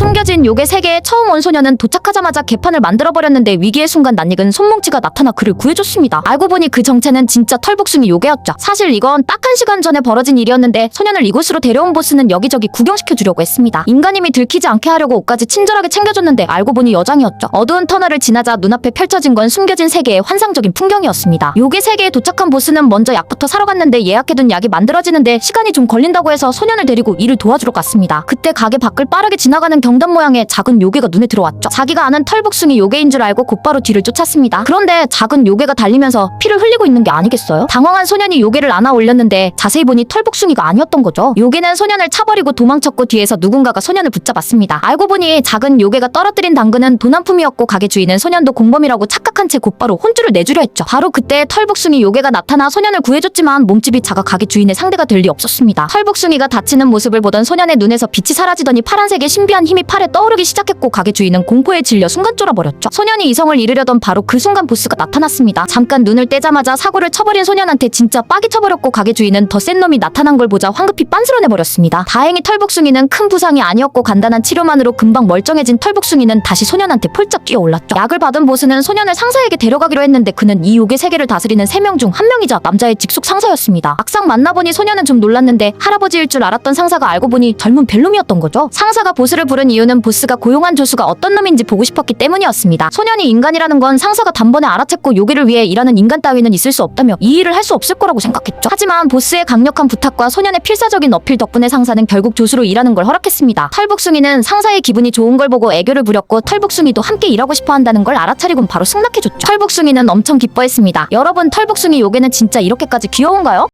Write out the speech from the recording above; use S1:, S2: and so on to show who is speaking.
S1: 숨겨진 요괴 세계에 처음 온 소녀는 도착하자마자 개판을 만들어버렸는데 위기의 순간 낯익은 손뭉치가 나타나 그를 구해줬습니다. 알고 보니 그 정체는 진짜 털복숭이 요괴였죠. 사실 이건 딱 한 시간 전에 벌어진 일이었는데 소년을 이곳으로 데려온 보스는 여기저기 구경시켜주려고 했습니다. 인간임이 들키지 않게 하려고 옷까지 친절하게 챙겨줬는데 알고 보니 여장이었죠. 어두운 터널을 지나자 눈앞에 펼쳐진 건 숨겨진 세계의 환상적인 풍경이었습니다. 요괴 세계에 도착한 보스는 먼저 약부터 사러 갔는데 예약해둔 약이 만들어지는데 시간이 좀 걸린다고 해서 소년을 데리고 일을 도와주러 갔습니다. 그때 가게 밖을 빠르게 지나가는 경단 모양의 작은 요괴가 눈에 들어왔죠. 자기가 아는 털복숭이 요괴인 줄 알고 곧바로 뒤를 쫓았습니다. 그런데 작은 요괴가 달리면서 피를 흘리고 있는 게 아니겠어요? 당황한 소년이 요괴를 안아 올렸는데 자세히 보니 털복숭이가 아니었던 거죠. 요괴는 소년을 차버리고 도망쳤고 뒤에서 누군가가 소년을 붙잡았습니다. 알고 보니 작은 요괴가 떨어뜨린 당근은 도난품이었고 가게 주인은 소년도 공범이라고 착각한 채 곧바로 혼쭐을 내주려 했죠. 바로 그때 털복숭이 요괴가 나타나 소년을 구해줬지만 몸집이 작아 가게 주인의 상대가 될 리 없었습니다. 털복숭이가 다치는 모습을 보던 소년의 눈에서 빛이 사라지더니 파란색의 신비한 힘이 팔에 떠오르기 시작했고 가게 주인은 공포에 질려 순간 쫄아버렸죠. 소년이 이성을 잃으려던 바로 그 순간 보스가 나타났습니다. 잠깐 눈을 떼자마자 사고를 쳐버린 소년한테 진짜 빡이 쳐버렸고 가게 주인은 더 센 놈이 나타난 걸 보자 황급히 빤스러내버렸습니다. 다행히 털복숭이는 큰 부상이 아니었고 간단한 치료만으로 금방 멀쩡해진 털복숭이는 다시 소년한테 폴짝 뛰어올랐죠. 약을 받은 보스는 소년을 상사에게 데려가기로 했는데 그는 이 요괴 세계를 다스리는 세명중 한 명이자 남자의 직속 상사였습니다. 막상 만나보니 소년은 좀 놀랐는데 할아버지일 줄 알았던 상사가 알고 보니 젊은 벨놈이었던 거죠. 상사가 보스를 부른 이유는 보스가 고용한 조수가 어떤 놈인지 보고 싶었기 때문이었습니다. 소년이 인간이라는 건 상사가 단번에 알아챘고 요괴를 위해 일하는 인간 따위는 있을 수 없다며 이 일을 할 수 없을 거라고 생각했죠. 하지만 보스의 강력한 부탁과 소년의 필사적인 어필 덕분에 상사는 결국 조수로 일하는 걸 허락했습니다. 털복숭이는 상사의 기분이 좋은 걸 보고 애교를 부렸고 털복숭이도 함께 일하고 싶어 한다는 걸 알아차리곤 바로 승낙해줬죠. 털복숭이는 엄청 기뻐했습니다. 여러분 털복숭이 요괴는 진짜 이렇게까지 귀여운가요?